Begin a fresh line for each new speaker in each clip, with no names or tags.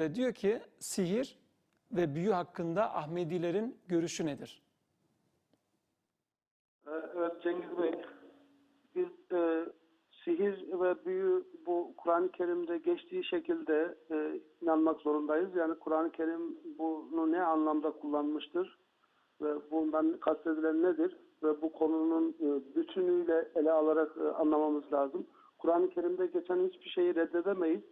E, diyor ki sihir ve büyü hakkında Ahmedilerin görüşü nedir?
Ee, Evet Cengiz Bey, biz e, sihir ve büyü bu Kur'an-ı Kerim'de geçtiği şekilde e, inanmak zorundayız. Yani Kur'an-ı Kerim bunu ne anlamda kullanmıştır ve bundan kastedilen nedir ve bu konunun e, bütünüyle ele alarak e, anlamamız lazım. Kur'an-ı Kerim'de geçen hiçbir şeyi reddedemeyiz.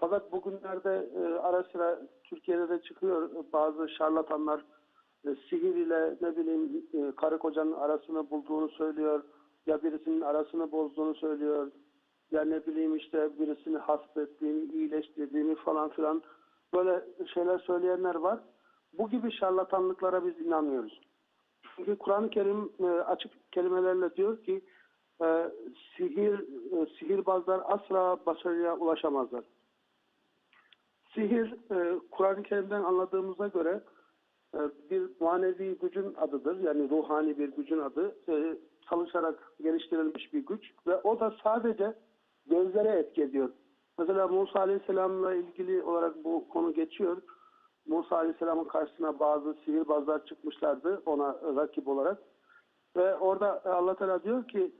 Fakat bugünlerde e, ara sıra Türkiye'de de çıkıyor bazı şarlatanlar e, sihir ile ne bileyim e, karı kocanın arasını bulduğunu söylüyor. Ya birisinin arasını bozduğunu söylüyor. Ya ne bileyim işte birisini hasta iyileştirdiğini falan filan böyle şeyler söyleyenler var. Bu gibi şarlatanlıklara biz inanmıyoruz. Çünkü Kur'an-ı Kerim e, açık kelimelerle diyor ki e, sihir e, sihirbazlar asla başarıya ulaşamazlar. Sihir e, Kur'an-ı Kerim'den anladığımıza göre e, bir manevi gücün adıdır. Yani ruhani bir gücün adı. E, çalışarak geliştirilmiş bir güç ve o da sadece gözlere etki ediyor. Mesela Musa Aleyhisselam'la ilgili olarak bu konu geçiyor. Musa Aleyhisselam'ın karşısına bazı sihirbazlar çıkmışlardı ona rakip olarak. Ve orada Allah Teala diyor ki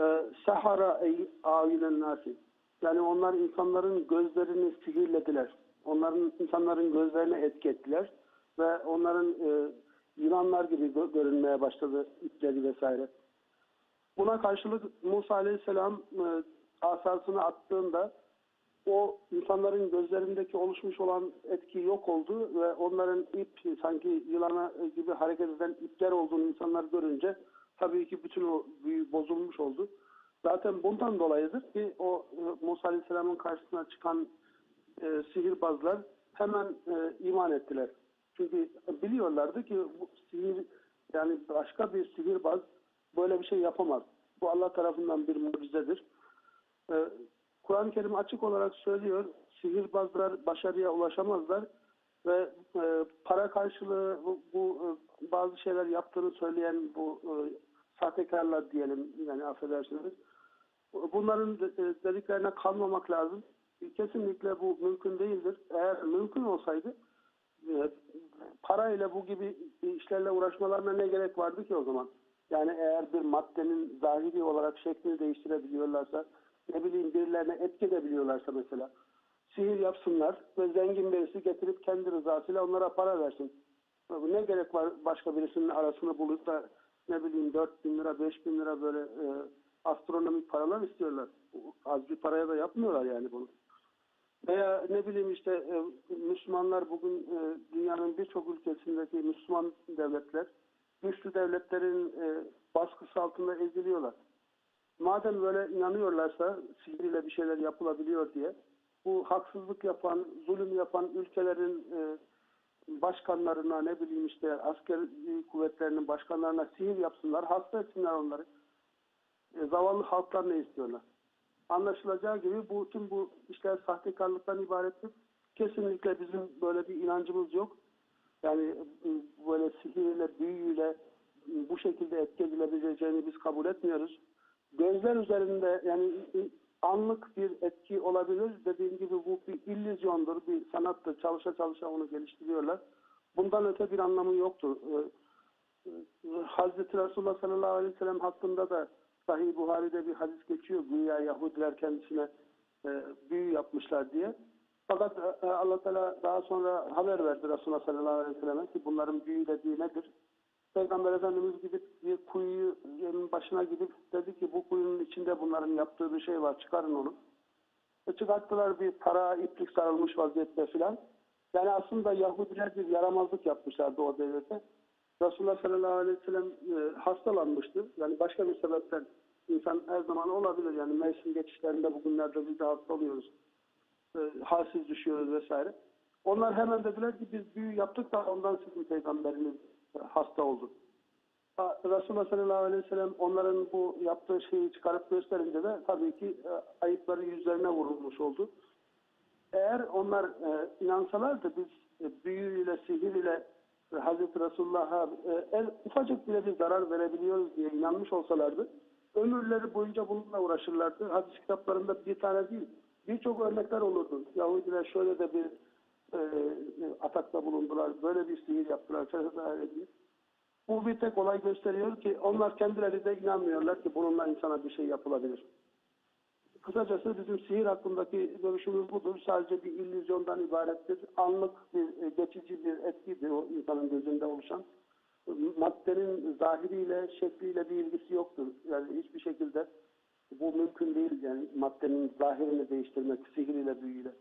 e, sahara ey ayinen nasi. Yani onlar insanların gözlerini sihirlediler. Onların insanların gözlerine etki ettiler ve onların e, yılanlar gibi gö- görünmeye başladı ipleri vesaire. Buna karşılık Musa Aleyhisselam e, asasını attığında o insanların gözlerindeki oluşmuş olan etki yok oldu ve onların ip sanki yılana gibi hareket eden ipler olduğunu insanlar görünce tabii ki bütün o büyü bozulmuş oldu. Zaten bundan dolayıdır ki o e, Musa Aleyhisselam'ın karşısına çıkan e, sihirbazlar hemen e, iman ettiler. Çünkü biliyorlardı ki bu sihir yani başka bir sihirbaz böyle bir şey yapamaz. Bu Allah tarafından bir mucizedir. E, Kur'an-ı Kerim açık olarak söylüyor sihirbazlar başarıya ulaşamazlar ve e, para karşılığı bu, bu e, bazı şeyler yaptığını söyleyen bu e, sahtekarlar diyelim yani affedersiniz. Bunların e, dediklerine kalmamak lazım. Kesinlikle bu mümkün değildir. Eğer mümkün olsaydı e, parayla bu gibi işlerle uğraşmalarına ne gerek vardı ki o zaman? Yani eğer bir maddenin zahiri olarak şeklini değiştirebiliyorlarsa, ne bileyim birilerine etki edebiliyorlarsa mesela, sihir yapsınlar ve zengin birisi getirip kendi rızasıyla onlara para versin. Ne gerek var başka birisinin arasını bulup da ne bileyim 4 bin lira, 5 bin lira böyle e, astronomik paralar istiyorlar. Az bir paraya da yapmıyorlar yani bunu. Veya ne bileyim işte e, Müslümanlar bugün e, dünyanın birçok ülkesindeki Müslüman devletler güçlü devletlerin e, baskısı altında eziliyorlar. Madem böyle inanıyorlarsa sihirle bir şeyler yapılabiliyor diye bu haksızlık yapan, zulüm yapan ülkelerin e, başkanlarına ne bileyim işte askeri kuvvetlerinin başkanlarına sihir yapsınlar, hasta etsinler onları. E, zavallı halklar ne istiyorlar? Anlaşılacağı gibi bu tüm bu işler sahtekarlıktan ibarettir. Kesinlikle bizim böyle bir inancımız yok. Yani e, böyle sihirle, büyüyle e, bu şekilde etki edilebileceğini biz kabul etmiyoruz. Gözler üzerinde yani e, anlık bir etki olabilir. Dediğim gibi bu bir illüzyondur, bir sanattır. Çalışa çalışa onu geliştiriyorlar. Bundan öte bir anlamı yoktur. Hazreti Resulullah sallallahu aleyhi ve sellem hakkında da Sahih Buhari'de bir hadis geçiyor. Güya Yahudiler kendisine e, büyü yapmışlar diye. Fakat e, Allah Teala daha sonra haber verdi Resulullah sallallahu aleyhi ve selleme ki bunların büyü dediği nedir? Peygamber Efendimiz gidip bir kuyunun başına gidip dedi ki bu kuyunun içinde bunların yaptığı bir şey var çıkarın onu. E çıkarttılar bir para iplik sarılmış vaziyette filan. Yani aslında Yahudiler bir yaramazlık yapmışlardı o devirde. Resulullah sallallahu aleyhi ve sellem e, hastalanmıştı. Yani başka bir sebepten insan her zaman olabilir. Yani mevsim geçişlerinde bugünlerde biz de hasta oluyoruz. E, halsiz düşüyoruz vesaire. Onlar hemen dediler ki biz büyü yaptık da ondan sizin peygamberiniz e, hasta oldu. Resulullah sallallahu aleyhi ve sellem onların bu yaptığı şeyi çıkarıp gösterince de tabii ki e, ayıpları yüzlerine vurulmuş oldu. Eğer onlar e, inansalardı biz e, büyüyle, sihir ile Hazreti Resulullah'a en ufacık bile bir zarar verebiliyoruz diye inanmış olsalardı ömürleri boyunca bununla uğraşırlardı. Hadis kitaplarında bir tane değil birçok örnekler olurdu. Yahudiler şöyle de bir e, atakta bulundular, böyle bir sihir yaptılar. Bu bir tek olay gösteriyor ki onlar kendileri de inanmıyorlar ki bununla insana bir şey yapılabilir. Kısacası bizim sihir hakkındaki görüşümüz budur. Sadece bir illüzyondan ibarettir. Anlık bir, e, geçici bir etkidir o insanın gözünde oluşan. Maddenin zahiriyle, şekliyle bir ilgisi yoktur. Yani hiçbir şekilde bu mümkün değil. Yani maddenin zahirini değiştirmek sihiriyle, büyüyle.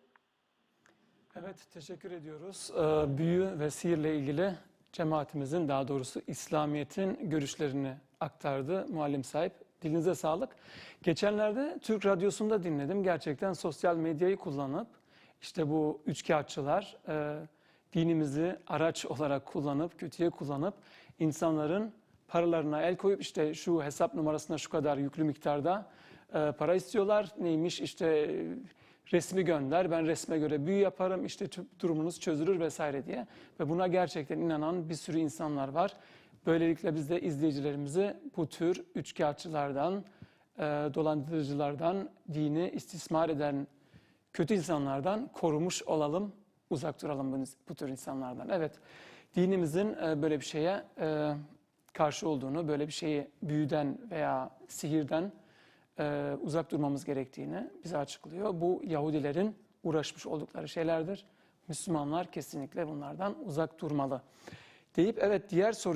Evet, teşekkür ediyoruz. Ee, büyü ve sihirle ilgili cemaatimizin, daha doğrusu İslamiyet'in görüşlerini aktardı muallim sahip. Dilinize sağlık. Geçenlerde Türk Radyosu'nda dinledim. Gerçekten sosyal medyayı kullanıp, işte bu üçkağıtçılar e, dinimizi araç olarak kullanıp, kötüye kullanıp insanların paralarına el koyup işte şu hesap numarasına şu kadar yüklü miktarda e, para istiyorlar. Neymiş işte e, resmi gönder, ben resme göre büyü yaparım, işte durumunuz çözülür vesaire diye. Ve buna gerçekten inanan bir sürü insanlar var. Böylelikle biz de izleyicilerimizi bu tür üçkağıtçılardan, e, dolandırıcılardan, dini istismar eden kötü insanlardan korumuş olalım, uzak duralım bu, bu tür insanlardan. Evet, dinimizin e, böyle bir şeye e, karşı olduğunu, böyle bir şeyi büyüden veya sihirden e, uzak durmamız gerektiğini bize açıklıyor. Bu Yahudilerin uğraşmış oldukları şeylerdir. Müslümanlar kesinlikle bunlardan uzak durmalı. Deyip evet diğer soruya